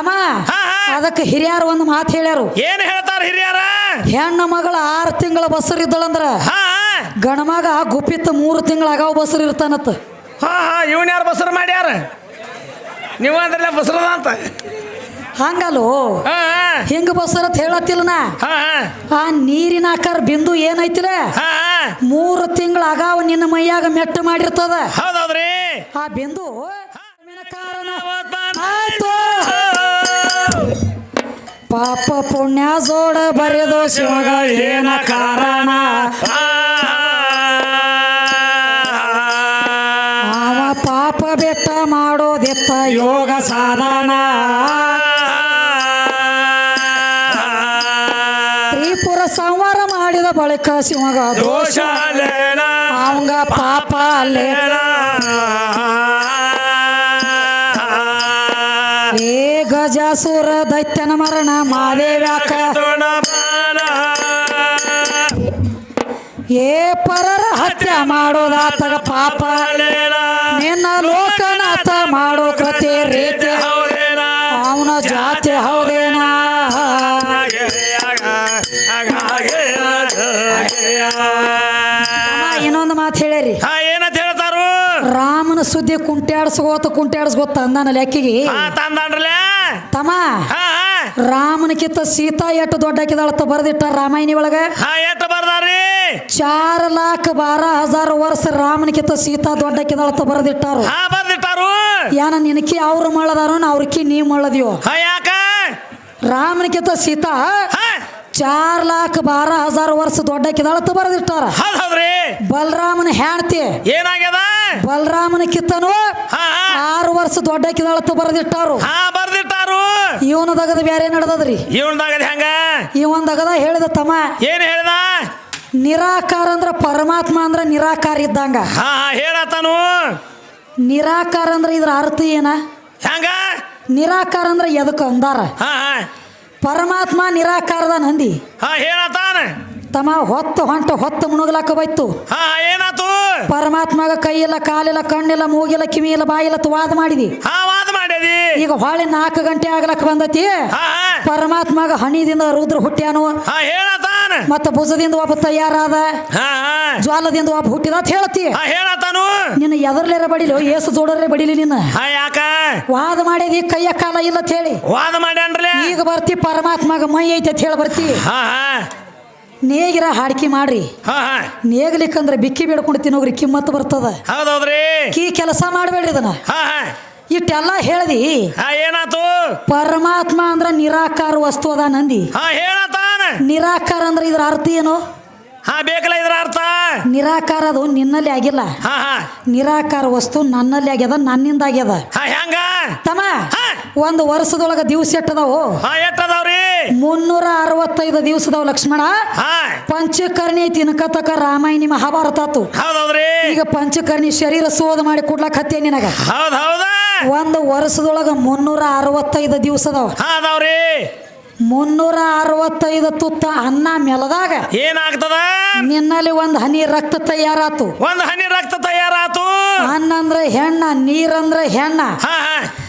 ತಮ್ಮ ಹಾ. ಅದಕ್ಕೆ ಹಿರಿಯರು ಒಂದು ಮಾತು ಹೇಳ್ಯಾರು. ಏನ್ ಹೇಳ್ತಾರ ಹಿರಿಯರ? ಹೆಣ್ಣು ಮಗಳ ಆರು ತಿಂಗಳ ಬಸರ್ ಇದ್ದಳಂದ್ರ ಗಣಮಗ ಗುಪ್ಪಿತ್ತ ಮೂರು ತಿಂಗಳ ಅಗಾವ ಬಸರ್ ಇರ್ತಾನತ್ತ ಹಾ ಹಾ. ಇವನ್ ಯಾರು ಬಸರ್ ಮಾಡ್ಯಾರ? ನೀವು ಅಂದ್ರೆ ಬಸರದ ಅಂತ. ಹಂಗಲ್ಲೋ? ಹಿಂಗ ಬಸರ ಅಂತ ಹೇಳತ್ತಿಲ್ಲ ನಾ. ಆ ನೀರಿನ ಆಕಾರ ಬಿಂದು ಏನೈತಿಲ್ಲ ಮೂರು ತಿಂಗಳ ಅಗಾವ ನಿನ್ನ ಮೈಯಾಗ ಮೆಟ್ಟು ಮಾಡಿರ್ತದ. ಹೌದೌದ್ರಿ. ಆ ಬಿಂದು ಕಾರಣ. ಪುಣ್ಯ ಜೋಡ ಬರೆದು ಶಿವಗ ಏನ ಕಾರಣ? ಅವ ಪಾಪ ಬೆತ್ತ ಮಾಡೋದೆತ್ತ ಯೋಗ ಸಾಧನ? ತ್ರಿಪುರ ಸಂವಾರ ಮಾಡಿದ ಬಳಿಕ ಶಿವಗ ದೋಷ ಗಜಾಸುರ ದೈತ್ಯನ ಮರಣ ಮಾದೇವ್ಯಾಕ ಏ ಪರರ ಹತ್ಯೆ ಮಾಡೋದಾತಗ ಪಾಪ. ನಿನ್ನ ಲೋಕನಾಥ ಮಾಡೋ ಕೃತಿ ರೀತಿ. ಅವನ ಜಾತಿ ಹೌದೇನಾ? ಇನ್ನೊಂದು ಮಾತು ಹೇಳಿರಿ. ರಾಮನ ಸುದ್ದಿ ಕುಂಟ್ಯಾಡ್ಸ್ಕೋತ ಲೆಕ್ಕಿಗೆ ಹಾ ತಂದಾನ್ರಲ್ಲ. ತಮ್ಮ ರಾಮನ ಕಿತ್ತ ರಾಮನಕ್ಕಿಂತ ಸೀತಾ ಎಷ್ಟು ದೊಡ್ಡಕ್ಕಿದಾಳತ್ತ ಬರೆದಿಟ್ಟ ರಾಮಾಯಣಿ ಒಳಗ? ಎಷ್ಟ ಬರ್ದಾರಿ. ಚಾರ್ ಲಾಕ್ ಬಾರ ಹಜಾರ್ ವರ್ಷ ರಾಮನಕ್ಕಿಂತ ಸೀತಾ ದೊಡ್ಡಕಿದಾಳ್ತ ಬರೆದಿಟ್ಟಾರು. ಹಾ ಬರ್ದಿಟ್ಟಾರು. ಯಾನ ನಿನಕಿ ಅವ್ರು ಮಳ್ಳದಾರೋ ಅವ್ರಕಿ ನೀ ಮಳ್ಳದಿಯೋ? ಹಾ ಯಾಕ? ರಾಮನಕ್ಕಿಂತ ಸೀತಾ ಚಾರ್ ಲಾಕ್ ಬಾರ ಹಜಾರ್ ವರ್ಷ ದೊಡ್ಡಕ್ಕಿದಾಳತ್ತ ಬರೆದಿಟ್ಟಾರ. ಬರ್ದಿಟ್ಟಾರ ಬಲರಾಮನ ಹೆಣ್ತಿ ಏನಾಗ್ಯದ? ಬಲರಾಮನಕ್ಕಿಂತನೂ ಕಿತ್ತನು. ಆರು ವರ್ಷ ದೊಡ್ಡಕ್ಕಿದಾಳತ್ತ ಬರೆದಿಟ್ಟಾರು. ಹಾ ಬರ್ದಿಟ್ಟಾರು. ಇವನ ದಗದ ಬೇರೆ ನಡೆದದ್ರಿ. ಇವನದಾಗದ ಹೆಂಗ? ಇವನ್ ದಗದ ಹೇಳಿದ ತಮ್ಮ. ಏನ್ ಹೇಳಿದ? ನಿರಾಕಾರ ಅಂದ್ರ ಪರಮಾತ್ಮ ಅಂದ್ರ ನಿರಾಕಾರ ಇದ್ದಂಗ. ಹಾ ಹಾ ನಿರಾಕಾರ ಅಂದ್ರ ಇದ್ರ ಅರ್ಥ ಏನ? ಹೆಂಗ? ನಿರಾಕಾರ ಅಂದ್ರ ಎದಕ್ಕೆ ಅಂದಾರ? ಪರಮಾತ್ಮ ನಿರಾಕಾರದ ನಂದಿ ಹಾ ಹೇಳತ್ತಾನ. ತಮ್ಮ ಹೊತ್ತು ಹೊಂಟ ಹೊತ್ತು ಮುಣುಗ್ಲಕ್ಕ ಬೈತು ಹಾ ಏನಾತು? ಪರಮಾತ್ಮಗ ಕೈಯಿಲ್ಲ ಇಲ್ಲ ಕಾಲಿಲ್ಲ ಕಣ್ಣಿಲ್ಲ ಮೂಗಿಲ್ಲ ಕಿವಿ ಇಲ್ಲ ಬಾಯಿಲ್ಲ ವಾದ ಮಾಡಿದಿ. ಹಾ ವಾದ ಮಾಡಿದಿ. ಈಗ ಹೊಳೆ ನಾಲ್ಕು ಗಂಟೆ ಆಗ್ಲಕ್ಕ ಬಂದತಿ. ಪರಮಾತ್ಮಗ ಹಣಿದಿಂದ ರುದ್ರ ಹುಟ್ಟ್ಯಾನು. ಮತ್ತ ಭುಜದಿಂದ ಒಬ್ಬ ತಯಾರಾದ. ಜ್ವಾಲದಿಂದ ಒಬ್ಬ ಹುಟ್ಟಿದ ಅಂತ ಹೇಳ್ತಿ. ನಿನ್ನ ಎದರ್ಲೇರ ಬಡಿಲು ಏಸು ಜೋಡರೇ ಬಡಿಲಿ ನಿನ್ನ. ಯಾಕ? ವಾದ ಮಾಡಿದಿ ಕೈಯ ಕಾಲ ಇಲ್ಲ ಅಂತ ಹೇಳಿ. ವಾದ ಮಾಡ್ಯಾನ್ರಿ ಈಗ ಬರ್ತಿ ಪರಮಾತ್ಮಗ ಮೈ ಐತೆ ಅಂತ ಹೇಳಿ ಬರ್ತಿ. ನೇಗಿರ ಹಾಡ್ಕಿ ಮಾಡ್ರಿ. ಹಾ ಹಾ. ನೇಗ್ಲಿಕ್ಕಂದ್ರ ಬಿಕ್ಕಿ ಬೇಡ್ಕೊಂಡು ತಿನ್ನೋಗ್ರಿ ಕಿಮ್ಮತ್ ಬರ್ತದ. ಹೌದೌದ್ರಿ. ಕೀ ಕೆಲಸ ಮಾಡಬೇಡ್ರಿ ಇದನ್ನ. ಹಾ ಹಾ. ಇಟ್ಟೆಲ್ಲ ಹೇಳ್ದಿ. ಹಾ ಏನಾತು? ಪರಮಾತ್ಮ ಅಂದ್ರ ನಿರಾಕಾರ ವಸ್ತು ಅದ ನಂದಿ. ಹಾ ನಿರಾಕಾರ ಅಂದ್ರೆ ಇದ್ರ ಅರ್ಥ ಏನು? ಹಾ ಬೇಕಲ್ಲ ಇದ್ರ ಅರ್ಥ? ನಿರಾಕಾರ ಅದು ನಿನ್ನಲ್ಲಿ ಆಗಿಲ್ಲ. ಹಾ ಹಾ. ನಿರಾಕಾರ ವಸ್ತು ನನ್ನಲ್ಲಿ ಆಗ್ಯದ ನನ್ನಿಂದ ಆಗ್ಯದ. ಹಾ ಹೆಂಗ? ತಮ್ಮ ಒಂದು ವರ್ಷದೊಳಗ ದಿವಸ ಎಟ್ಟದವು. ಹಾ ಎಟ್ಟದವ್ರಿ? ಮುನ್ನೂರ ಅರವತ್ತೈದು ದಿವಸದವ್ ಲಕ್ಷ್ಮಣ. ಹಾ. ಪಂಚಕರ್ಣಿ ತಿನ್ಕತಕ ರಾಮಾಯಣಿ ಮಹಾಭಾರತ ಆತು. ಹೌದೌದ್ರಿ? ಈಗ ಪಂಚಕರ್ಣಿ ಶರೀರ ಸೋದ ಮಾಡಿ ಕೊಡ್ಲಕ್ ಹತ್ತೆ ನಿನಗ. ಹೌದ್ ಹೌದ ಒಂದು ವರ್ಷದೊಳಗ ಮುನ್ನೂರ ಅರವತ್ತೈದು ದಿವಸ ಅದಾವ ಹಾ ಅದಾವ್ರಿ. ಮುನ್ನೂರ ಅರವತ್ತೈದು ತುತ್ತ ಅನ್ನ ಮೆಲದಾಗ ಏನಾಗ್ತದ? ನಿನ್ನಲ್ಲಿ ಒಂದು ಹನಿ ರಕ್ತ ತಯಾರಾತು. ಒಂದ್ ಹನಿ ರಕ್ತ ತಯಾರಾತು? ಅನ್ನ ಅಂದ್ರೆ ಹೆಣ್ಣ ನೀರಂದ್ರೆ ಹೆಣ್ಣ.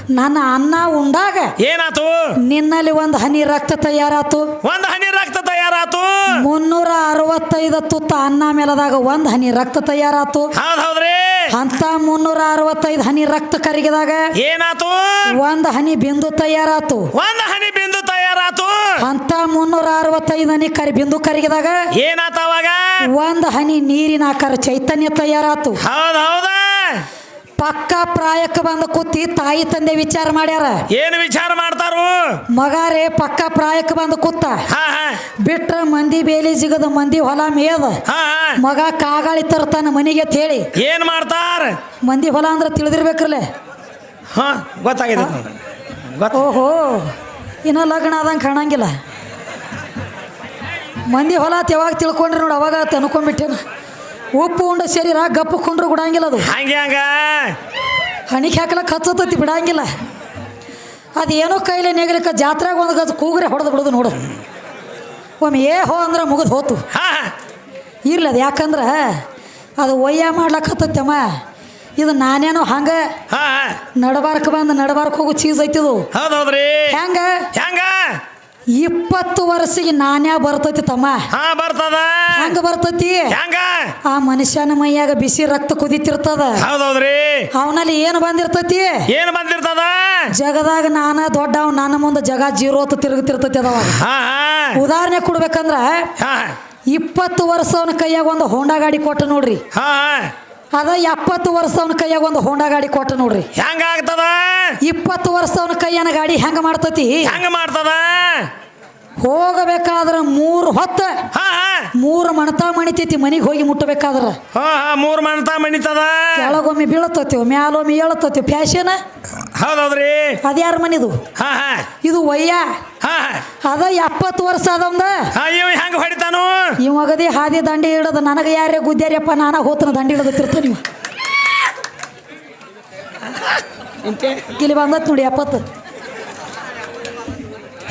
ನನ್ನ ಅನ್ನ ಉಂಡಾಗ ಏನಾತು? ನಿನ್ನಲ್ಲಿ ಒಂದು ಹನಿ ರಕ್ತ ತಯಾರಾತು. ಒಂದ್ ಹನಿ ರಕ್ತ ತಯಾರಾತು? ಮುನ್ನೂರ ಅರವತ್ತೈದು ತುತ್ತ ಅನ್ನ ಮೇಲದಾಗ ಒಂದು ಹನಿ ರಕ್ತ ತಯಾರಾತು. ಹೌದ್ ಹೌದ್ರಿ ಅಂತ ಮುನ್ನೂರ ಅರವತ್ತೈದು ಹನಿ ರಕ್ತ ಕರಗಿದಾಗ ಏನಾತು? ಒಂದು ಹನಿ ಬಿಂದು ತಯಾರಾತು. ಒಂದ್ ಹನಿ ಬಿಂದು ತಯಾರಾತು ಅಂತ ಮುನ್ನೂರ ಅರವತ್ತೈದು ಹನಿ ಕರಿ ಬಿಂದು ಕರಿಗಿದಾಗ ಏನಾತ ಅವಾಗ? ಒಂದ್ ಹನಿ ನೀರಿನ ಆಕಾರ ಚೈತನ್ಯ ತಯಾರಾತು. ಹೌದ್ ಹೌದ. ಪಕ್ಕ ಪ್ರಾಯಕ್ಕೆ ಬಂದ ಕೂತಿ ತಾಯಿ ತಂದೆ ವಿಚಾರ ಮಾಡ್ಯಾರ. ಏನ್ ವಿಚಾರ ಮಾಡ್ತಾರು? ಮಗಾರೇ ಪಕ್ಕ ಪ್ರಾಯಕ್ಕೆ ಬಂದ ಕೂತ. ಹಾ ಹಾ. ಬಿಟ್ರ ಮಂದಿ ಬೇಲಿ ಜಿಗದ ಮಂದಿ ಹೊಲ ಮೇದ ಹಾ ಹಾ. ಮಗ ಕಾಗಾಳಿ ತರ್ತಾನ ಮನೆಗೆ ಅಂತ ಹೇಳಿ. ಏನ್ ಮಾಡ್ತಾರ? ಮಂದಿ ಹೊಲ ಅಂದ್ರೆ ತಿಳಿದಿರ್ಬೇಕ್ರಲ್ಲೇ. ಹ ಗೊತ್ತಾಗಿದೆ ಗೊತ್ತ ಓಹೋ. ಇನ್ನ ಲಗ್ನ ಆದಂಗೆ ಕಾಣಂಗಿಲ್ಲ. ಮಂದಿ ಹೊಲ ಯಾವಾಗ ತಿಳ್ಕೊಂಡ್ರಿ ನೋಡಿ ಅವಾಗ ತನ್ಕೊಂಡ್ಬಿಟ್ಟೇನು ಅನ್ಕೊಂಡ್ಬಿಟ್ಟೇನ. ಉಪ್ಪು ಉಂಡ ಶರೀರ ಗಪ್ಪು ಕೊಂಡ್ರು ಬಿಡಂಗಿಲ್ಲ ಅದು. ಹಂಗೆ ಹಂಗ? ಹಣಿಗೆ ಹಾಕ್ಲಕ್ಕೆ ಹಚ್ಚತತಿ ಬಿಡಂಗಿಲ್ಲ. ಅದೇನೋ ಕೈಲಿ ನೆಗಲಿಕ್ಕೆ ಜಾತ್ರೆಗೆ ಒಂದು ಗಜ ಕೂಗ್ರೆ ಹೊಡೆದು ಬಿಡೋದು ನೋಡು. ಒಮ್ಮೆ ಏ ಹೋ ಅಂದ್ರೆ ಮುಗಿದು ಹೋತು. ಹಾ. ಹಾ ಇರ್ಲಿ ಅದು ಯಾಕಂದ್ರೆ ಅದು ಒಯ್ಯ ಮಾಡ್ಲಕ್ಕೆ ಹತ್ತತ್ತಮ್ಮ. ಇದು ನಾನೇನೋ ಹಂಗ ಹಾ. ನಡಬಾರ್ಕ ಬಂದು ನಡಬಾರ್ಕ ಹೋಗೋ ಚೀಸ್ ಐತಿದು. ಹೌದ್ ಹೌದ್ರಿ ಹೆಂಗ? ಹೆಂಗ? ಇಪ್ಪತ್ತು ವರ್ಷಿಗೆ ನಾನ್ಯಾ ಬರ್ತೈತಿ ತಮ್ಮ. ಹಾ ಬರ್ತದ. ಹೆಂಗ ಬರ್ತೈತಿ? ಹೆಂಗ? ಆ ಮನುಷ್ಯನ ಮೈಯಾಗ ಬಿಸಿ ರಕ್ತ ಕುದಿತಿರ್ತದ. ಹೌದ್ ಹೌದ್ರಿ ಅವನಲ್ಲಿ ಏನು ಬಂದಿರ್ತೈತಿ? ಏನ್ ಬಂದಿರ್ತದ? ಜಗದಾಗ ನಾನ ದೊಡ್ಡವ್ ನನ್ನ ಮುಂದೆ ಜಗ ಜೀರೋ ಅಂತ ತಿರುಗುತ್ತಿರ್ತೈತಿ ಅದವ ಹಾ ಹಾ. ಉದಾಹರಣೆ ಕೊಡ್ಬೇಕಂದ್ರ ಹಾ. ಇಪ್ಪತ್ತು ವರ್ಷ ಅವನ ಕೈಯಾಗ ಒಂದು ಹೋಂಡಾ ಗಾಡಿ ಕೊಟ್ಟ ನೋಡ್ರಿ. ಹಾ ಹಾ. ಅದ ಎಪ್ಪತ್ತು ವರ್ಷ ಅವನ ಕೈಯಾಗ ಒಂದು ಹೋಂಡಾ ಗಾಡಿ ಕೊಟ್ಟು ನೋಡ್ರಿ. ಹೆಂಗ ಆಗ್ತದ ಇಪ್ಪತ್ತು ವರ್ಷ ಅವನ ಕೈಯನ ಗಾಡಿ ಹೆಂಗ ಮಾಡ್ತತಿ? ಹೆಂಗ ಮಾಡ್ತದ? ಹೋಗಬೇಕಾದ್ರ ಮೂರು ಹೊತ್ತ ಮೂರು ಮಣತ ಮಣಿತೈತಿ ಮನಿಗೆ ಹೋಗಿ ಮುಟ್ಟಬೇಕಾದ್ರ. ಮೂರು ಮನತ ಮಣಿತದ? ಕೆಳಗೊಮ್ಮೆ ಬೀಳತತಿ ಮ್ಯಾಲೊಮ್ಮೆ ಏಳತತ್ತೀವಿ ಫ್ಯಾಷನ್. ಹೌದ್ ಹೌದ್ರಿ ಅದ್ಯಾರ ಮನಿದು ಹಾ ಹಾ. ಇದು ವಯ್ಯ? ಹಾ ಅದ ಎಪ್ಪತ್ತು ವರ್ಷ ಅದಂದ ಹಾ ಇವ ಹೆಂಗ ಹೊಡಿತಾನು? ಇವಾಗದಿ ಹಾದಿ ದಂಡಿ ಹಿಡದ ನನಗೆ ಯಾರೇ ಗುದ್ದಾರ್ಯಪ್ಪ ನಾನ ಹೋತನ ದಂಡಿ ಹಿಡದ ತಿರ್ತಾನ ನೀವು ಇಲ್ಲಿ ಬಂದತ್ ನೋಡಿ ಎಪ್ಪತ್ತು.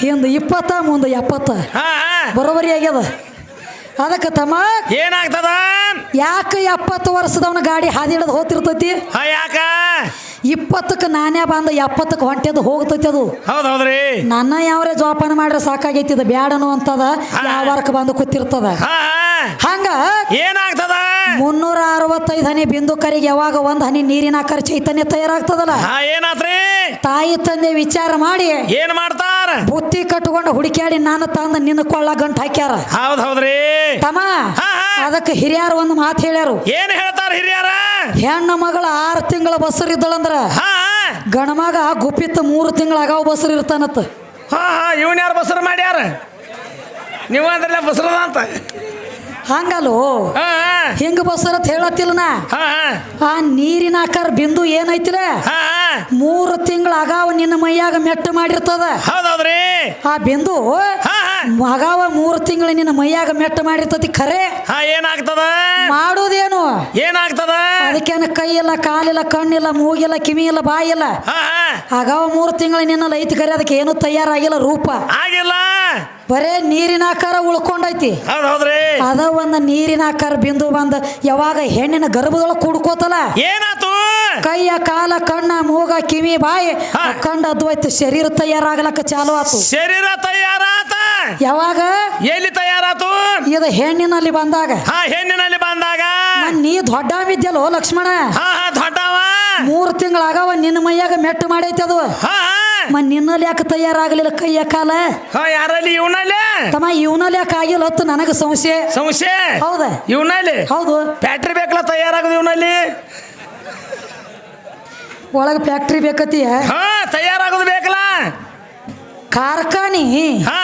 ಹಿಂದೆ ಇಪ್ಪತ್ತ ಮುಂದೆ ಎಪ್ಪತ್ತ. ಹಾ ಹಾ. ಬರೋಬರಿ ಆಗ್ಯದ. ಅದಕ್ಕೆ ತಮ್ಮ ಏನಾಗ್ತದ? ಯಾಕೆ ಎಪ್ಪತ್ತು ವರ್ಷದವನ ಗಾಡಿ ಹಾದಿ ಹಿಡಿದು ಹೋಗ್ತಿರ್ತೈತಿ? ಹಾ ಯಾಕ? ಇಪ್ಪತ್ತಕ್ಕೆ ನಾನೇ ಬಂದ ಎಪ್ಪತ್ತಕ್ಕೆ ಹೊಂಟೆದು ಹೋಗ್ತೈತಿ ಅದು. ಹೌದ್ ಹೌದ್ರಿ ನನ್ನ ಯಾವ್ರೆ ಜೋಪಾನ ಮಾಡ್ರೆ ಸಾಕಾಗೈತಿ ಇದು ಬ್ಯಾಡನು ಅಂತದ ಯಾವ ವರ್ಕ್ ಬಂದು ಕೂತಿರ್ತದ. ಹಾ ಹಾ. ಹಂಗ? ಏನಾಗ್ತದ? ಮುನ್ನೂರ ಅರವತ್ತೈದು ಹನಿ ಬಿಂದು ಕರಿಗೆ ಯಾವಾಗ ಒಂದ್ ಹನಿ ನೀರಿನ ಆಕಾರ ಚೈತನ್ಯ ತಯಾರಾಗ್ತದಲ್ಲ? ಹಾ ಏನಾತ್ರಿ? ತಾಯಿ ತಂದೆ ವಿಚಾರ ಮಾಡಿ ಏನ್ ಮಾಡ್ತಾರ? ಬುತ್ತಿ ಕಟ್ಕೊಂಡು ಹುಡುಕ್ಯಾಡಿ ನಾನು ತಂದ ನಿನ್ನ ಕೊಳ್ಳ ಗಂಟು ಹಾಕ್ಯಾರ. ಹೌದ್ ಹೌದ್ರಿ ತಮ್ಮ ಅದಕ್ಕೆ ಹಿರಿಯರು ಒಂದು ಮಾತು ಹೇಳ್ಯಾರು. ಏನ್ ಹೇಳ್ತಾರ ಹಿರಿಯರ? ಹೆಣ್ಣು ಮಗಳ ಆರು ತಿಂಗಳ ಬಸರ್ ಇದ್ದಳಂದ್ರ ಗಣಮಗ ಗುಪ್ಪಿತ್ತ ಮೂರು ತಿಂಗಳ ಆಗಾವ ಬಸರ್ ಇರ್ತಾನತ್ತ ಹಾ ಹಾ. ಇವನ್ ಯಾರು ಬಸರ್ ಮಾಡ್ಯಾರ? ನೀವು ಅಂದ್ರಲ್ಲ ಬಸರದ ಅಂತ ಹಂಗಲ್ಲೋ ಹೆಂಗ ಬಸ್ಸರ್ ಅಂತ ಹೇಳತ್ತಿಲ್ಲ ನಾ. ಆ ನೀರಿನ ಆಕಾರ ಬಿಂದು ಏನೈತಿಲ್ಲ ಮೂರು ತಿಂಗಳ ಅಗಾವ ನಿನ್ನ ಮೈಯಾಗ ಮೆಟ್ಟು ಮಾಡಿರ್ತದ. ಹೌದ್ರಿ ಆ ಬಿಂದು ಅಗಾವ ಮೂರು ತಿಂಗಳ ನಿನ್ನ ಮೈಯಾಗ ಮೆಟ್ಟು ಮಾಡಿರ್ತತಿ ಖರೆ. ಏನಾಗ್ತದ? ಮಾಡೋದೇನು? ಏನಾಗ್ತದ? ಅದಕ್ಕೇನ ಕೈ ಇಲ್ಲ ಕಾಲಿಲ್ಲ ಕಣ್ಣಿಲ್ಲ ಮೂಗಿಲ್ಲ ಕಿವಿ ಇಲ್ಲ ಬಾಯಿ ಇಲ್ಲ ಮೂರು ತಿಂಗಳ ನಿನ್ನ ಐತಿ ಕರೆ ಅದಕ್ಕೆ ಏನು ತಯಾರಾಗಿಲ್ಲ ರೂಪ. ಆಗಿಲ್ಲ. ಬರೇ ನೀರಿನ ಆಕಾರ ಉಳ್ಕೊಂಡೈತಿ. ಅದ ಒಂದು ನೀರಿನ ಆಕಾರ ಬಿಂದು ಬಂದ ಯಾವಾಗ ಹೆಣ್ಣಿನ ಗರ್ಭದೊಳಗೆ ಕುಡ್ಕೋತಲ್ಲ? ಏನಾತು? ಕೈಯ ಕಾಲ ಕಣ್ಣ ಮೂಗ ಕಿವಿ ಬಾಯಿ. ಕಂಡ ಅದ್ವೈತು ಶರೀರ ತಯಾರಾಗಲಕ್ಕ ಚಾಲು ಆತು. ಶರೀರ ತಯಾರಾತ. ಯಾವಾಗ? ಎಲ್ಲಿ ತಯಾರಾತು? ಇದು ಹೆಣ್ಣಿನಲ್ಲಿ ಬಂದಾಗ. ಹೆಣ್ಣಿನಲ್ಲಿ ಬಂದಾಗ. ನೀ ದೊಡ್ಡ ಬಿದ್ದಲ್ಲೋ ಲಕ್ಷ್ಮಣ? ಹಾ ಹಾ ದೊಡ್ಡವ. ಮೂರು ತಿಂಗಳಾಗವ ನಿನ್ನ ಮೈಯಾಗ ಮೆಟ್ಟು ಮಾಡೈತೆ ಅದು. ಹಾ ಮ ನಿನ್ನಲ್ಲಿ ಯಾಕೆ ತಯಾರಾಗಲಿಲ್ಲ ಕೈಯ ಕಾಲ. ಹಾ ಯಾರಲ್ಲಿ? ಇವನಲ್ಲಿ? ತಮ್ಮ ಇವನಲ್ಲಿ ಯಾಕೆ ಆಗಿಲ್ಲ ಹೊತ್ತು ನನಗೆ ಸಂಶಯ ಸಂಶಯ ಹೌದ? ಇವನಲ್ಲಿ? ಹೌದು. ಫ್ಯಾಕ್ಟ್ರಿ ಬೇಕಲ್ಲ ತಯಾರಾಗದು ಇವನಲ್ಲಿ? ಒಳಗೆ ಫ್ಯಾಕ್ಟ್ರಿ ಬೇಕತಿ ಹಾ ತಯಾರಾಗೋದು ಬೇಕಲ್ಲ. ಕಾರ್ಖಾನಿ. ಹಾ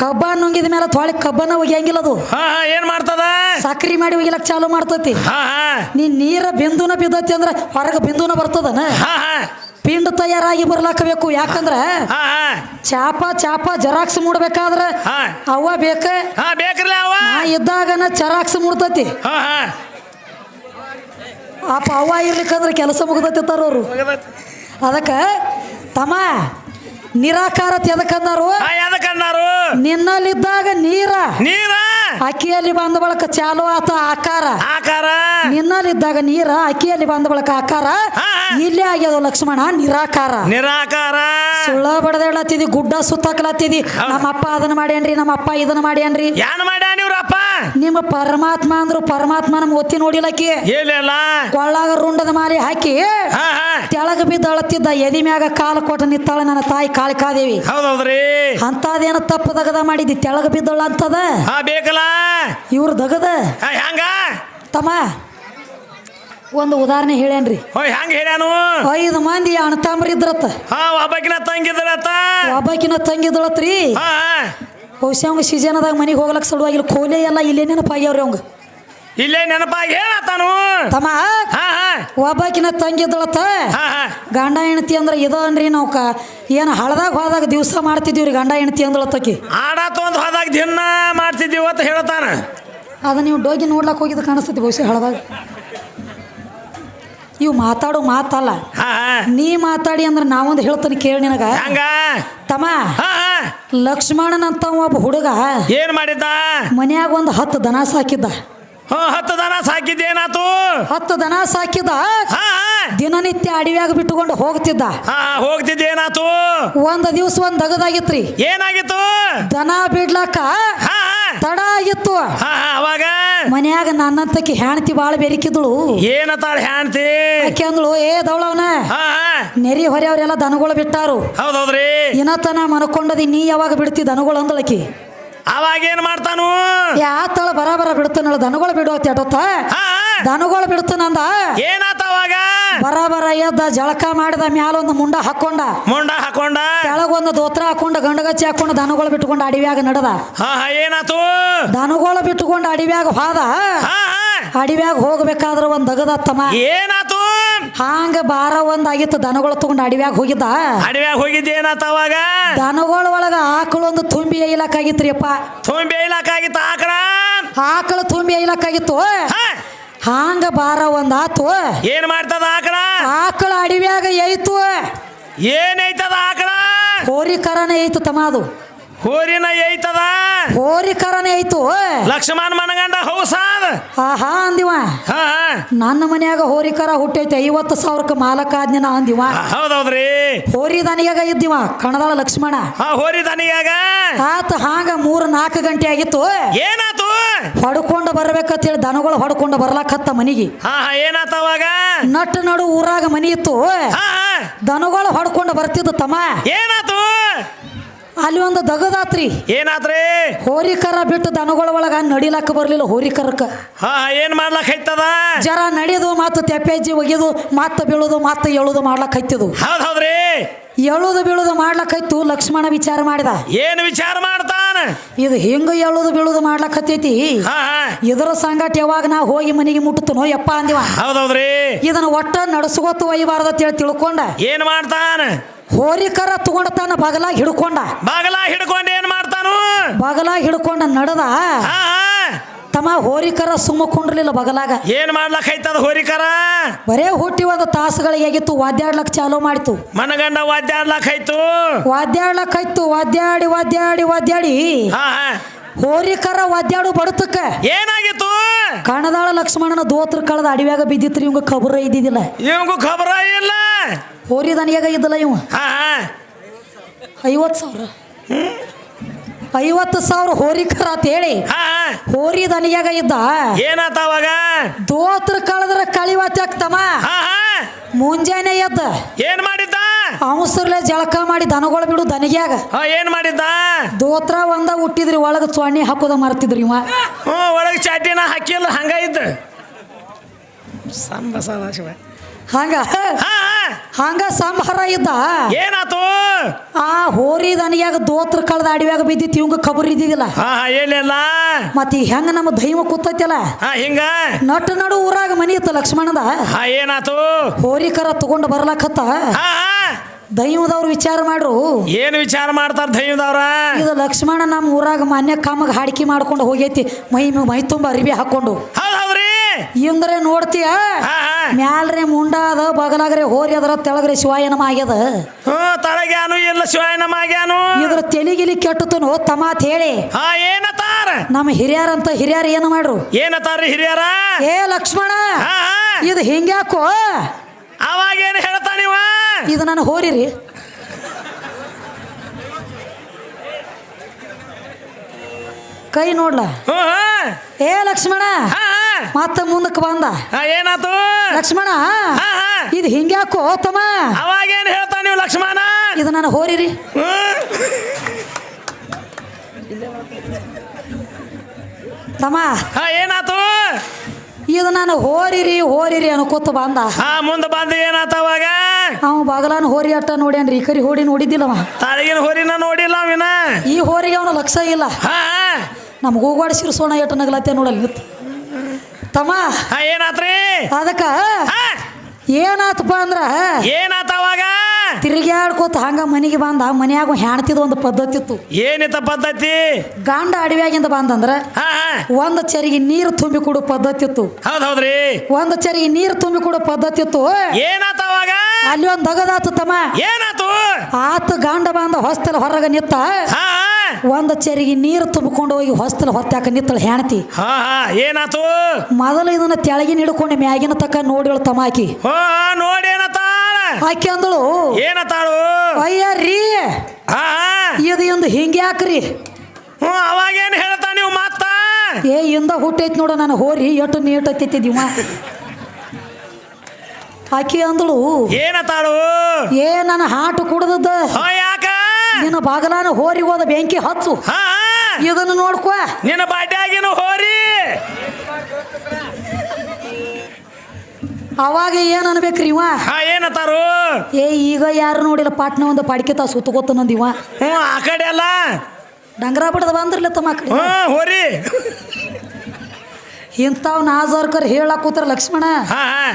ಕಬ್ಬ ನುಂಗಿದ ಮೇಲೆ ತೊಳೆ ಕಬ್ಬನ ಒಗಿಯಂಗಿಲ್ಲ ಅದು. ಹಾ ಹಾ ಏನ್ ಮಾಡ್ತದ? ಸಕ್ರಿ ಮಾಡಿ ಒಗಿಲಕ್ ಚಾಲು ಮಾಡ್ತತಿ. ಹಾ ಹಾ. ನೀ ನೀರ ಬಿಂದುನ ಬಿದ್ದತಿ ಅಂದ್ರೆ ಹೊರಗೆ ಬಿಂದುನ ಬರ್ತದನ? ಹಾ ಹಾ. ಪಿಂಡ ತಯಾರಾಗಿ ಬರ್ಲಾಕ ಬೇಕು. ಯಾಕಂದ್ರ ಚಾಪ ಚಾಪ ಜರಾಕ್ಸ್ ಮೂಡ್ಬೇಕಾದ್ರ ಅವ ಅವ್ವ ಬೇಕ? ಬೇಕ್ರಲ್ಲ ಅವ ಇದ್ದಾಗನ ಚರಾಕ್ಸ್ ಮೂಡ್ತತಿ ಆ ಅವ್ವ. ಇರ್ಲಿಕ್ಕಂದ್ರೆ ಕೆಲಸ ಮುಗ್ದತಿ ಅವರು ಅದಕ್ಕೆ ತಮ್ಮ ನಿರಾಕಾರ ಎದಕ್ಕಂದಾರು ಎದಕ್ಕಂದಾರು ನಿನ್ನಲ್ಲಿದ್ದಾಗ ನೀರ. ನೀರ? ಅಕ್ಕಿಯಲ್ಲಿ ಬಂದ ಬಳಕ ಚಾಲು ಆತ ಆಕಾರ. ಆಕಾರ? ನಿನ್ನಲ್ಲಿದ್ದಾಗ ನೀರ ಅಕ್ಕಿಯಲ್ಲಿ ಬಂದ ಬಳಕ ಆಕಾರ. ಇಲ್ಲೇ ಆಗ್ಯದ ಲಕ್ಷ್ಮಣ ನಿರಾಕಾರ. ನಿರಾಕಾರ? ಸುಳ್ಳ ಬಡದೇಳತ್ತಿದಿ ಗುಡ್ಡ ಸುತ್ತಾಕ್ಲತ್ತಿದಿ. ನಮ್ಮ ಅಪ್ಪ ಅದನ್ನ ಮಾಡ್ಯಾನ್ರಿ ನಮ್ಮ ಅಪ್ಪ ಇದನ್ನ ಮಾಡ್ಯಾನ್ರಿ. ಏನ್ ಮಾಡ್ಯಾನ ಇವ್ರಪ್ಪ ನಿಮ್ಮ ಪರಮಾತ್ಮ ಅಂದ್ರು ಪರಮಾತ್ಮನ ಒತ್ತಿ ನೋಡಿಲಕ್ಕಿ. ಕೊಳ್ಳಾಗ ರುಂಡದ ಮಾರಿ ಹಾಕಿ ತೆಳಗ ಬಿದ್ದಳತ್ತಿದ್ದ ಎದಿ ಮ್ಯಾಗ ಕಾಲ ಕೊಟ್ಟ ನಿತ್ತಾಳ ನನ್ನ ತಾಯಿ ಕಾಳಿಕಾದೇವಿ ಹೌದೌದ್ರಿ? ಅಂತದೇನ ತಪ್ಪು ದಗದ ಮಾಡಿದ್ದಿ ತೆಳಗ ಬಿದ್ದಳ ಅಂತದ? ಬೇಕಲ್ಲ? ಇವ್ರ ದಗದ? ಹೆಂಗ ತಮ್ಮ ಒಂದು ಉದಾಹರಣೆ ಹೇಳೇನ್ರಿ. ಹೆಂಗ ಹೇಳ್ಯಾನು? ಐದು ಮಂದಿ ಅಣ್ಣತಾಮ್ರಿದ್ರತ್ತ ಹಾ ಒಬ್ಬಕಿನ ತಂಗಿದ್ರತ್ತ ಒಬ್ಬಕಿನ ಹಾ. ಬಹುಶಃ ಅವಂಗ ಸೀಸನದಾಗ ಮನೆಗೆ ಹೋಗ್ಲಕ್ಕೆ ಸಲುವಾಗಿಲ್ಲ ಕೋಲೆ ಎಲ್ಲ ಇಲ್ಲೇ ನೆನಪಾಗ್ಯಾವ್ರಿ ಅವಂಗ. ಇಲ್ಲೇ ನೆನಪಾಗಿ ಹೇಳತ್ತಾನು. ತಮ್ಮ ಒಬ್ಬಾಕಿನ ಹಾ ಗಂಡ ಹೆಣ್ತಿ ಅಂದ್ರೆ ಇದು ಅನ್ರಿ ನಾವು ಕ ಏನು ಹಳದಾಗ ಹೋದಾಗ ದಿವಸ ಮಾಡ್ತಿದ್ದೀವ್ರಿ ಗಂಡ ಹೆಣ್ತಿ ಅಂದಳತ್ತಕಿ. ಆಡ ತೊಂದು ಹೋದಾಗ ದಿನ ಮಾಡ್ತಿದ್ದೀವಿ ಅಂತ ಹೇಳ್ತಾನ ಅದ ನೀವು ಡೋಗಿ ನೋಡ್ಲಕ್ಕೆ ಹೋಗಿದ್ದು ಕಾಣಿಸ್ತೈತಿ ಬಹುಶಃ ಹಳದಾಗ. ಇವು ಮಾತಾಡೋ ಮಾತಲ್ಲ. ನೀ ಮಾತಾಡಿ ಅಂದ್ರೆ ನಾವೊಂದು ಹೇಳ್ತಾನೆ ಕೇಳಿ ನಿನಗ. ಹೆಂಗ? ತಮ್ಮ ಲಕ್ಷ್ಮಣನ್ ಅಂತ ಒಬ್ಬ ಹುಡುಗ ಏನ್ ಮಾಡಿದ್ದ? ಮನ್ಯಾಗ ಒಂದು ಹತ್ತು ದನ ಸಾಕಿದ್ದ. ಹತ್ತು ದನ ಸಾಕಿದ್ದೇನಾತು ಹತ್ತು ದನ ಸಾಕಿದ್ದ. ದಿನನಿತ್ಯ ಅಡವ್ಯಾಗ ಬಿಟ್ಟುಕೊಂಡು ಹೋಗ್ತಿದ್ದ. ಹೋಗ್ತಿದ್ದೆ ಏನಾತು? ಒಂದ್ ದಿವ್ಸ ಒಂದ್ ದಗದಾಗಿತ್ರಿ. ಏನಾಗಿತ್ತು? ದನ ಬಿಡ್ಲಾಕ ಹಾ. ತಡ ಆಗಿತ್ತು. ಹಾ ಹಾ ಅವಾಗ? ಮನ್ಯಾಗ ನನ್ನಂತಕ್ಕೆ ಹೆಣ್ತಿ ಬಾಳ ಬೆರಿಕಿದ್ಳು ಏನತ್ತಾಳ ಹ್ಯಾನ್ತಿ ಆಕೆ ಅಂದ್ಳು ಏ ದವಳವನ ಹಾ ಹಾ. ನೆರಿ ಹೊರೆಯವ್ರೆಲ್ಲ ದನಗಳು ಬಿಟ್ಟಾರು. ಹೌದೌದ್ರಿ? ಇನತನ ಮನ್ಕೊಂಡದಿ ನೀ ಯಾವಾಗ ಬಿಡ್ತಿ ದನಗಳು ಅಂದಳಕಿ ಅವಾಗ ಏನ್ ಮಾಡ್ತಾನು? ಯಾತಳ ಬರಾಬರ ಬಿಡ್ತಾನಳ ದನಗಳು ಬಿಡೋ ತೆಟತ್ತ ಹಾ. ದನಗಳು ಬಿಡ್ತಾನಂದ ಏನಾತವಾಗ ಬರ ಬರ ಎದ್ದ ಜಳಕ ಮಾಡಿದ ಮ್ಯಾಲೊಂದು ಮುಂಡ ಹಾಕೊಂಡ. ಮುಂಡ ಹಾಕೊಂಡ? ಕೆಳಗೊಂದು ದೋತ್ರ ಹಾಕೊಂಡ ಗಂಡಗಚ್ಚಿ ಹಾಕೊಂಡ ದನಗಳು ಬಿಟ್ಕೊಂಡು ಅಡಿವ್ಯಾಗ ನಡೆದ. ಏನಾತು? ದನಗಳು ಬಿಟ್ಕೊಂಡು ಅಡಿವ್ಯಾಗ ಹೋದ. ಅಡಿವ್ಯಾಗ ಹೋಗ್ಬೇಕಾದ್ರ ಒಂದ್ ದಗದತ್ತಮ್ಮ ಏನಾತು? ಹಾಂಗ ಬಾರ ಒಂದಾಗಿತ್ತು ದನಗಳು ತಗೊಂಡು ಅಡಿವ್ಯಾಗ ಹೋಗಿದ್ದ. ಅಡಿವ್ಯಾಗ ಹೋಗಿದ್ದೆ ಏನಾತ ಅವಾಗ? ದನಗಳ ಒಳಗ ಆಕಳು ಒಂದು ತುಂಬಿ ಐಲಕ್ಕಾಗಿತ್ರಿಯಪ್ಪ ತುಂಬಿ ಇಲಾಕಾಗಿತ್ತು ಆಕಳ? ಆಕಳು ತುಂಬಿ ಐಲಕ್ಕಾಗಿತ್ತು ಹಾ. ಹಾಂಗ ಬಾರ ಒಂದ್ ಆತು. ಏನ್ ಮಾಡ್ತದ ಆಕಳ? ಆಕಳ ಅಡಿವ್ಯಾಗ ಐತು ಏನೈತದ ಆಕಳ? ಹೋರಿ ಕರನೇ ಐತು ತಮ್ಮ ಅದು ಹೋರಿನ ಐತದ ಹೋರಿ ಕರನೇ ಐತು ಲಕ್ಷ್ಮಣ ಮನಗಂಡ ಹೌಸಾದ ಆಹಾ ಅಂದಿವ. ನನ್ನ ಮನ್ಯಾಗ ಹೋರಿ ಕರ ಹುಟ್ಟೈತೆ ಐವತ್ತು ಸಾವಿರಕ್ಕೆ ಮಾಲಕ ಆದ್ನ ಅಂದಿವ. ಹೌದೌದ್ರಿ. ಹೋರಿ ದನಿಯಾಗ ಇದ್ದಿವ ಕಣದಾಳ ಲಕ್ಷ್ಮಣ. ಹೋರಿ ದನಿಯಾಗ? ಆತ ಹಾಂಗ ಮೂರು ನಾಲ್ಕು ಗಂಟೆ ಆಗಿತ್ತು. ಏನಾತು? ಹೊಡ್ಕೊಂಡು ಬರ್ಬೇಕಂತ ಹೇಳಿ ದನಗಳು ಹೊಡ್ಕೊಂಡು ಬರ್ಲಾಕತ್ತ ಮನಿಗೆ. ಹಾ ಹಾ ಏನಾತ ಅವಾಗ? ನಟ್ ನಡು ಊರಾಗ ಮನಿ ಇತ್ತು. ಹಾ ಹಾ. ದನಗಳು ಹೊಡ್ಕೊಂಡು ಬರ್ತಿದ್ದು ತಮ್ಮ. ಏನಾತು? ಅಲ್ಲಿ ಒಂದು ದಗದಾತ್ರಿ. ಏನಾತ್ರಿ? ಹೋರಿಕರ ಬಿಟ್ಟು ದನಗಳ ಒಳಗ ನಡಿಲಾಕ ಬರ್ಲಿಲ್ಲ ಹೋರಿಕರಕ್ಕ. ಹಾ ಹಾ, ಏನ್ ಮಾಡ್ಲಕ್ ಐತದ ಜರ ನಡೆಯೋದು ಮತ್ತು ತೆಪ್ಪೆಜ್ಜಿ ಒಗೆದು ಮತ್ತೆ ಬೀಳೋದು ಮತ್ತೆ ಎಳುದು ಮಾಡ್ಲಾಕ ಹತ್ತಿದು ಹೌದ್ ಹೌದ್ರಿ. ಎಳುದು ಬೀಳುದು ಮಾಡ್ಲಕ್ ಹತ್ತು ಲಕ್ಷ್ಮಣ ವಿಚಾರ ಮಾಡಿದ. ಏನ್ ವಿಚಾರ ಮಾಡ್ತಾನ? ಇದು ಹೆಂಗ ಎಳುದು ಬೀಳುದು ಮಾಡ್ಲಕ್ ಹತ್ತೈತಿ ಹಾ ಹಾ. ಇದರ ಸಂಗಟ ಯಾವಾಗ ನಾ ಹೋಗಿ ಮನೆಗೆ ಮುಟ್ಟುತ್ತನೋ ಯಪ್ಪ ಅಂದಿವ. ಹೌದೌದ್ರಿ. ಇದನ್ನ ಒಟ್ಟ ನಡ್ಸ್ಕೊತ ಒಯ್ಯಬಾರ್ದ ಅಂತೇಳಿ ತಿಳ್ಕೊಂಡ. ಏನ್ ಮಾಡ್ತಾನ? ಹೋರಿಕರ ತಗೊಂಡ ತನ್ನ ಬಗಲಾಗ ಹಿಡ್ಕೊಂಡ. ಬಗಲಾಗಿ ಹಿಡ್ಕೊಂಡು ಏನ್ ಮಾಡ್ತಾನು? ಬಗಲಾಗ ಹಿಡ್ಕೊಂಡ ನಡೆದ. ತಮ್ಮ ಹೋರಿಕರ ಸುಮ್ಮ ಕುಂಡ್ರಲಿಲ್ಲ ಬಗಲಾಗ. ಏನ್ ಮಾಡ್ಲಕ್ ಐತದ ಹೋರಿಕರ? ಬರೇ ಹುಟ್ಟಿ ಒಂದು ತಾಸುಗಳಿಗೆ ಆಗಿತ್ತು ವಾದ್ಯಾಡ್ಲಕ್ ಚಾಲು ಮಾಡಿತು. ಮನಗಂಡ ವಾದ್ಯಾಡ್ಲಕ್ ಐತು ವಾದ್ಯಾಡ್ಲಕ್ ಆಯ್ತು ವಾದ್ಯಾಡಿ ವಾದ್ಯಾಡಿ ವಾದ್ಯಾಡಿ. ಹಾ ಹಾ. ಹೋರಿಕರ ವಾದ್ಯಾಡು ಬಡತಕ್ಕ. ಏನಾಗಿತ್ತು? ಕಣದಾಳ ಲಕ್ಷ್ಮಣನ ದೋತ್ರ ಕಳೆದ ಅಡಿವ್ಯಾಗ ಬಿದ್ದಿತ್ರಿ ಇವಂಗ ಖಬರ ಇದ್ದಿದ್ದಿಲ್ಲ ಇವಂಗೂ ಖಬರ ಇಲ್ಲ. ಹೋರಿ ದನಿಯಾಗ ಇದ್ದಿಲ್ಲ ಇವ. ಹಾ ಐವತ್ತು ಸಾವಿರ. ಐವತ್ತು ಸಾವಿರ ಹೋರಿಕರ ಅಂತ ಹೇಳಿ. ಹೋರಿ ದನಿಯಾಗ ಇದ್ದ. ಏನಾತ ಅವಾಗ? ದೋತ್ರ ಕಳೆದ್ರ ಹಾ ಮುಂಜಾನೆ ಎದ್ದ. ಏನ್ ಮಾಡಿದ್ದ? ಅವಸರ್ಲೆ ಜಳಕ ಮಾಡಿ ದನಗಳು ಬಿಡು ದನಿಗ್ಯಾಗ. ಏನ್ ಮಾಡಿದ್ದ? ದೋತ್ರ ಒಂದ ಹುಟ್ಟಿದ್ರಿ ಒಳಗ ಚಣ್ಣಿ ಹಾಕೋದ ಮರ್ತಿದ್ರಿ ಇವ. ಒಳಗೆ ಚಾಟಿನ ಹಾಕಿಲ್ಲ ಹಂಗ ಇದ್ದ. ಸಂಬ ಸದಾಶಿವ ಹಂಗ. ಹಂಗ ಸಂಹಾರ ಇದ್ದ. ಏನಾತು? ಆ ಹೋರಿ ದನಿಯಾಗ ದೋತ್ರ ಕಳೆದ ಅಡಿವ್ಯಾಗ ಬಿದ್ದಿತ್ತು ಇವಂಗ ಖಬರ್ ಇದ್ದಿದಿಲ್ಲ ಹಾ ಮತ್ತೆ ಹೆಂಗ ನಮ್ಮ ದೈವ ಕೂತೈತಿಲ್ಲ? ಹಿಂಗ? ನಟ ನಡು ಊರಾಗ ಮನಿ ಇತ್ತು ಲಕ್ಷ್ಮಣದ. ಹಾ ಹೋರಿ ಕರ ತಗೊಂಡು ಬರ್ಲಾಕತ್ತ. ದೈವದವ್ರು ವಿಚಾರ ಮಾಡ್ರು. ಏನು ವಿಚಾರ ಮಾಡ್ತಾರ ದೈವದವ್ರ? ಇದು ಲಕ್ಷ್ಮಣ ನಮ್ಮ ಊರಾಗ ಮಾನ್ಯ ಕಾಮಗ ಹಾಡಿಕೆ ಮಾಡ್ಕೊಂಡು ಹೋಗೈತಿ. ಮೈ ಮೈ ತುಂಬ ಅರಿವಿ ಹಾಕೊಂಡು. ಇಂದ್ರೆ ನೋಡ್ತೀಯ? ಮ್ಯಾಲ್ರೆ ಮುಂಡ ಅದ ಬಗಲಾಗ್ರೆ ಹೋರಿ ಅದರ ತೆಳಗ್ರೆ ಶಿವಾಯನಮ ಆಗ್ಯದ. ತಳಗ್ಯಾನು ಇಲ್ಲ ಶಿವಾಯನಮ ಆಗ್ಯಾನು. ಇದ್ರ ತೆಲಿಗಿಲಿ ಕೆಟ್ಟತನು ತಮಾತ್ ಹೇಳಿ. ಏನತಾರ? ನಮ್ಮ ಹಿರಿಯರಂತ ಹಿರಿಯರು ಏನು ಮಾಡ್ರು? ಏನತಾರ ಹಿರಿಯರ? ಏ ಲಕ್ಷ್ಮಣ ಇದು ಹಿಂಗ್ಯಾಕೋ? ಅವಾಗ ಏನು ಹೇಳ್ತಾನಿವ ಇದು ನಾನು ಹೋರಿರಿ. ಕೈ ನೋಡ್ಲ. ಏ ಲಕ್ಷ್ಮಣ. ಮತ್ತ ಮುಂದಕ್ಕೆ ಬಂದ. ಏನಾತು? ಲಕ್ಷ್ಮಣ ಇದು ಹಿಂಗ್ಯಾಕೋ ತಮ್ಮ ಅವಾಗ ಏನು ಹೇಳ್ತಾನ ನೀವು ಲಕ್ಷ್ಮಣ? ಇದು ನಾನು ಹೋರಿರಿ. ತಮ್ಮ ಏನಾತು? ಇದು ನಾನು ಹೋರಿರಿ ಹೋರಿರಿ ಅನ್ಕೋತ ಬಂದ. ಹಾ ಮುಂದೆ ಬಂದ ಏನಾತ ಅವಾಗ? ಅವ ಬಗಲಾನ ಹೋರಿ ಅಟ್ಟ ನೋಡ್ಯಾನ್ರಿ ಈ ಕರಿ ಹೋಡಿ ನೋಡಿದ್ದಿಲ್ಲವ. ತಾಳಿಗಿನ ಹೋರಿನ ನೋಡಿಲ್ಲ ಅವಿನ? ಈ ಹೋರಿಗೆ ಅವನ ಲಕ್ಷ ಇಲ್ಲ. ನಮ್ಗೆ ಹೋಗಾಡಿಸಿರು ಸೋಣ ಎಟ್ಟ ನಗಲತ್ತೆ ನೋಡಲ್ಲಿ ತಮ್ಮ. ಏನಾತ್ರಿ? ಅದಕ್ಕ ಏನಾತಪ್ಪ ಅಂದ್ರ ಏನಾತವಾಗ ತಿರುಗ್ಯಾಡ್ಕೋತ ಹಂಗ ಮನೆಗೆ ಬಂದ ಮನ್ಯಾಗ ಹೆಣ್ತಿದ ಒಂದು ಪದ್ಧತಿ ಇತ್ತು. ಏನಿತ್ತ ಪದ್ಧತಿ? ಗಂಡ ಅಡವ್ಯಾಗಿಂದ ಬಂದಂದ್ರ ಒಂದ್ ಚರಿಗೆ ನೀರು ತುಂಬಿ ಕೊಡೋ ಪದ್ಧತಿ ಇತ್ತು. ಹೌದ್ ಹೌದ್ರಿ. ಒಂದು ಚರಿಗೆ ನೀರು ತುಂಬಿ ಕೊಡೋ ಪದ್ಧತಿ ಇತ್ತು. ಏನಾತವಾಗ ಅಲ್ಲಿ ಒಂದು ದಗದಾತು ತಮ್ಮ. ಏನಾತು? ಆತ ಗಂಡ ಬಂದ ಹೊಸ್ತಲ್ ಹೊರಗ ನಿತ್ತ. ಒಂದು ಚೆರಿಗೆ ನೀರು ತುಂಬಿಕೊಂಡು ಹೋಗಿ ಹೊಸ್ತಲ ಹೊತ್ತಾಕ ನಿತ್ತಳ ಹೆಣತಿ? ಹಾ ಹಾ ಏನಾತು? ಮೊದಲು ಇದನ್ನ ತೆಳಗಿನ ಹಿಡ್ಕೊಂಡು ಮ್ಯಾಗಿನ ತಕ್ಕ ನೋಡಿಳು ತಮಾಕಿ ಹೋ ನೋಡಿ ಆಕೆ ಅಂದಳು ಏನತ್ತಾಳು? ಅಯ್ಯ ರೀ ಹಾ ಇದು ಇಂದು ಹಿಂಗೆ ಯಾಕ್ರಿ? ಹ್ಞೂ ಅವಾಗೇನು ಹೇಳ್ತಾ ನೀವು ಮಾತ? ಏ ಇಂದ ಹುಟ್ಟೈತಿ ನೋಡು ನಾನು ಹೋರಿ ಎಷ್ಟು ಹತ್ತಿದ್ದೀವ ಆಕೆ ಅಂದಳು ಏನತಾಳು ಏ ನನ್ನ ಹಾಟು ಕುಡ್ದದ್ದು. ನಿನ್ನ ಬಾಗಲಾನ ಹೋರಿ ಹೋದ ಬೆಂಕಿ ಹಚ್ಚು. ಹಾ. ಇದನ್ನು ನೋಡ್ಕೋ. ನಿನ್ನ ಬಾಟ್ಯಾಗಿನ ಹೋರಿ. ಅವಾಗ ಏನ್ ಅನ್ಬೇಕ್ರಿ ಇವ? ಹಾ ಏ ಈಗ ಯಾರು ನೋಡಿಲ್ಲ ಪಾಟ್ನ ಒಂದು ಪಾಡ್ಕಿತ ಸುತ್ತಗೊತ್ತನಂದಿವ ಹ್ಞೂ ಆ ಕಡೆ ಅಲ್ಲ. ಡಂಗರ ಬಿಡದ ಬಂದ್ರಲ್ಲ ತಮ್ಮ ಕಡೆ. ಹ್ಞೂ ಹೋರಿ. ಇಂಥವ್ ನಾಜರ್ಕರ್ ಹೇಳಕ್ ಕೂತಾರ ಲಕ್ಷ್ಮಣ. ಹಾ ಹಾ.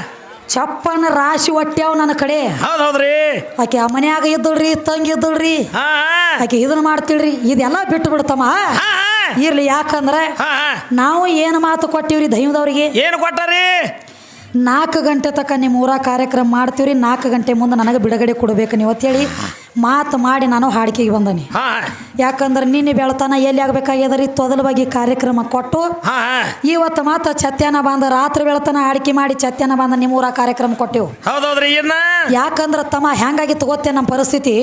ಚಪ್ಪನ ರಾಶಿ ಒಟ್ಟ್ಯಾವ ನನ್ನ ಕಡೆ. ಹೌದೌದ್ರಿ. ಹೌದ್ರಿ ಆಕೆ ಆ ಮನ್ಯಾಗ ಇದ್ದಳ್ರಿ ತಂಗಿ ಇದ್ದಳ್ರಿ. ಹಾ ಆಕೆ ಇದನ್ನ ಮಾಡ್ತಿಳ್ರಿ ಇದೆಲ್ಲ ಬಿಟ್ಟು ಬಿಡ್ತಮ್ಮ. ಇರ್ಲಿ ಯಾಕಂದ್ರೆ ನಾವು ಏನು ಮಾತು ಕೊಟ್ಟಿವ್ರಿ ದೈವದವ್ರಿಗೆ? ಏನು ಕೊಟ್ಟರಿ? ನಾಲ್ಕು ಗಂಟೆ ತನಕ ನಿಮ್ಮ ಊರ ಕಾರ್ಯಕ್ರಮ ಮಾಡ್ತೀವ್ರಿ ನಾಲ್ಕು ಗಂಟೆ ಮುಂದೆ ನನಗೆ ಬಿಡುಗಡೆ ಕೊಡಬೇಕು ನೀವು ಅಂತೇಳಿ ಮಾತು ಮಾಡಿ ನಾನು ಹಾಡಿಕೆಗೆ ಬಂದನಿ. ಹಾ. ಯಾಕಂದ್ರೆ ನಿನ್ನೆ ಬೆಳತನ ಎಲ್ಲಿ ಆಗ್ಬೇಕಾಗ್ಯದ್ರಿ ತೊದಲ ಬಗ್ಗೆ ಕಾರ್ಯಕ್ರಮ ಕೊಟ್ಟು ಹಾ ಇವತ್ತು ಮಾತ್ರ ಛತ್ಯಾನ ಬಂದ ರಾತ್ರಿ ಬೆಳತನ ಹಾಡಿಕೆ ಮಾಡಿ ಛತ್ಯಾನ ಬಂದ ನಿಮ್ಮೂರ ಕಾರ್ಯಕ್ರಮ ಕೊಟ್ಟೆವು. ಹೌದೌದ್ರಿ ಇನ್ನ ಯಾಕಂದ್ರೆ ತಮ್ಮ ಹೆಂಗಾಗಿತ್ತು ಗೊತ್ತೇ ನಮ್ಮ ಪರಿಸ್ಥಿತಿ?